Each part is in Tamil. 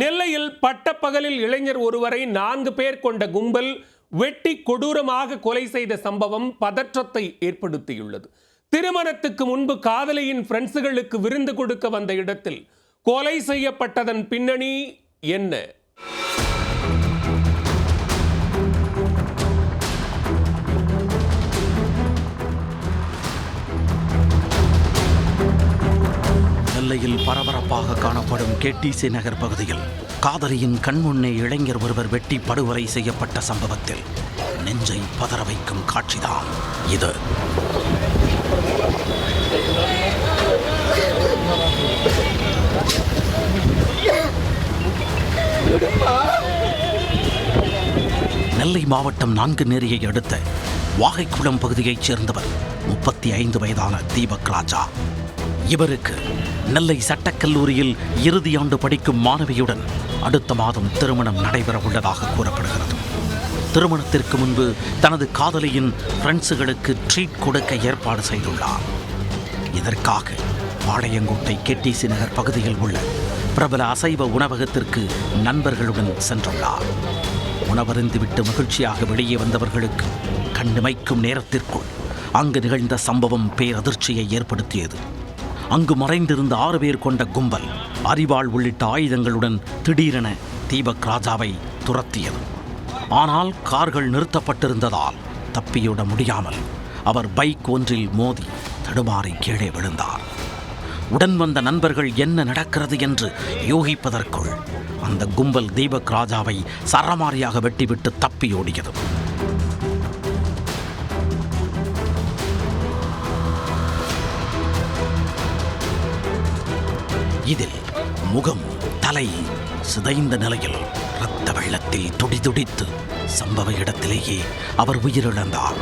நெல்லையில் பட்டப்பகலில் இளைஞர் ஒருவரை நான்கு பேர் கொண்ட கும்பல் வெட்டி கொடூரமாக கொலை செய்த சம்பவம் பதற்றத்தை ஏற்படுத்தியுள்ளது. திருமணத்துக்கு முன்பு காதலியின் ஃப்ரெண்ட்ஸுகளுக்கு விருந்து கொடுக்க வந்த இடத்தில் கொலை செய்யப்பட்டதன் பின்னணி என்ன? நெல்லையில் பரபரப்பாக காணப்படும் கேடிசி நகர் பகுதியில் காதலியின் கண்முன்னே இளைஞர் ஒருவர் வெட்டி படுகொலை செய்யப்பட்ட சம்பவத்தில் நெஞ்சை பதற வைக்கும் காட்சிதான் இது. நெல்லை மாவட்டம் நான்கு நேரியை அடுத்த வாகைக்குளம் பகுதியைச் சேர்ந்தவர் முப்பத்தி ஐந்து வயதான தீபக் ராஜா. இவருக்கு நெல்லை சட்டக்கல்லூரியில் இறுதியாண்டு படிக்கும் மாணவியுடன் அடுத்த மாதம் திருமணம் நடைபெற உள்ளதாக கூறப்படுகிறது. திருமணத்திற்கு முன்பு தனது காதலியின் ஃப்ரெண்ட்ஸுகளுக்கு ட்ரீட் கொடுக்க ஏற்பாடு செய்துள்ளார். இதற்காக பாளையங்கோட்டை கெட்டிசி நகர் பகுதியில் உள்ள பிரபல அசைவ உணவகத்திற்கு நண்பர்களுடன் சென்றுள்ளார். உணவருந்துவிட்டு மகிழ்ச்சியாக வெளியே வந்தவர்களுக்கு கண்ணிமைக்கும் நேரத்திற்குள் அங்கு நிகழ்ந்த சம்பவம் பேரதிர்ச்சியை ஏற்படுத்தியது. அங்கு மறைந்திருந்த ஆறு பேர் கொண்ட கும்பல் அரிவாள் உள்ளிட்ட ஆயுதங்களுடன் திடீரென தீபக் ராஜாவை துரத்தியது. ஆனால் கார்கள் நிறுத்தப்பட்டிருந்ததால் தப்பியோட முடியாமல் அவர் பைக் ஒன்றில் மோதி தடுமாறி கீழே விழுந்தார். உடன் வந்த நண்பர்கள் என்ன நடக்கிறது என்று யோகிப்பதற்குள் அந்த கும்பல் தீபக் ராஜாவை சரமாரியாக வெட்டிவிட்டு தப்பியோடியது. இதில் முகம் தலை சிதைந்த நிலையில் இரத்த வெள்ளத்தில் துடிதுடித்து சம்பவ இடத்திலேயே அவர் உயிரிழந்தார்.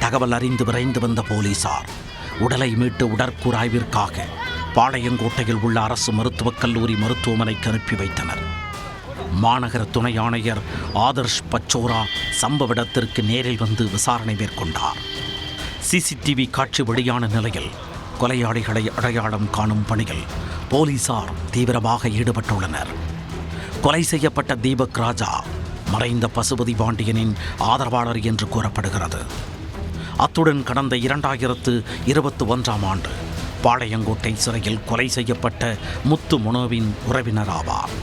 தகவல் அறிந்து விரைந்து வந்த போலீசார் உடலை மீட்டு உடற்கூராய்விற்காக பாளையங்கோட்டையில் உள்ள அரசு மருத்துவக் கல்லூரி மருத்துவமனைக்கு அனுப்பி வைத்தனர். மாநகர துணை ஆணையர் ஆதர்ஷ் பச்சோரா சம்பவ இடத்திற்கு நேரில் வந்து விசாரணை மேற்கொண்டார். சிசிடிவி காட்சி வெளியான நிலையில் கொலையாளிகளை அடையாளம் காணும் பணியில் போலீசார் தீவிரமாக ஈடுபட்டுள்ளனர். கொலை செய்யப்பட்ட தீபக் ராஜா மறைந்த பசுபதி பாண்டியனின் ஆதரவாளர் என்று கூறப்படுகிறது. அத்துடன் கடந்த இரண்டாயிரத்து இருபத்தி ஒன்றாம் ஆண்டு பாளையங்கோட்டை சிறையில் கொலை செய்யப்பட்ட முத்து மனோவின் உறவினர் ஆவார்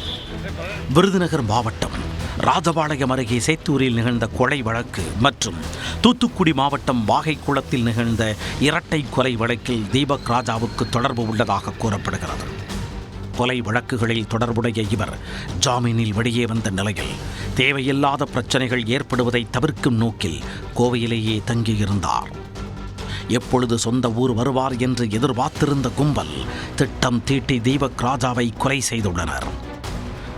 விருதுநகர் மாவட்டம் ராஜபாளையம் அருகே சேத்தூரில் நிகழ்ந்த கொலை வழக்கு மற்றும் தூத்துக்குடி மாவட்டம் வாகைக்குளத்தில் நிகழ்ந்த இரட்டை கொலை வழக்கில் தீபக் ராஜாவுக்கு தொடர்பு உள்ளதாக கூறப்படுகிறது. கொலை வழக்குகளில் தொடர்புடைய இவர் ஜாமீனில் வெளியே வந்த நிலையில் தேவையில்லாத பிரச்சனைகள் ஏற்படுவதை தவிர்க்கும் நோக்கில் கோவையிலேயே தங்கியிருந்தார். எப்பொழுது சொந்த ஊர் வருவார் என்று எதிர்பார்த்திருந்த கும்பல் திட்டம் தீட்டி தீபக் ராஜாவை கொலை செய்துள்ளனர்.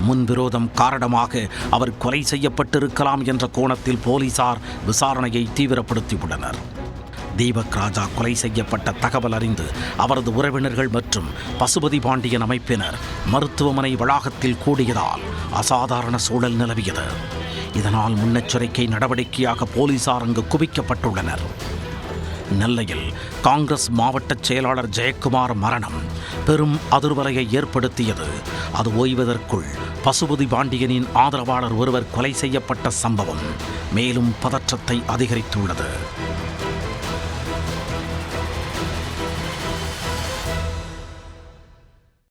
முன்விரோதம் காரணமாக அவர் கொலை செய்யப்பட்டிருக்கலாம் என்ற கோணத்தில் போலீசார் விசாரணையை தீவிரப்படுத்தியுள்ளனர். தீபக் ராஜா கொலை செய்யப்பட்ட தகவல் அறிந்து அவரது உறவினர்கள் மற்றும் பசுபதி பாண்டியன் அமைப்பினர் மருத்துவமனை வளாகத்தில் கூடியதால் அசாதாரண சூழல் நிலவியது. இதனால் முன்னெச்சரிக்கை நடவடிக்கையாக போலீசார் அங்கு குவிக்கப்பட்டுள்ளனர். நெல்லையில் காங்கிரஸ் மாவட்ட செயலாளர் ஜெயக்குமார் மரணம். பெரும் அதிர்வலையை ஏற்படுத்தியது. அது ஓய்வதற்குள் பசுபதி பாண்டியனின் ஆதரவாளர் ஒருவர் கொலை செய்யப்பட்ட சம்பவம் மேலும் பதற்றத்தை அதிகரித்துள்ளது.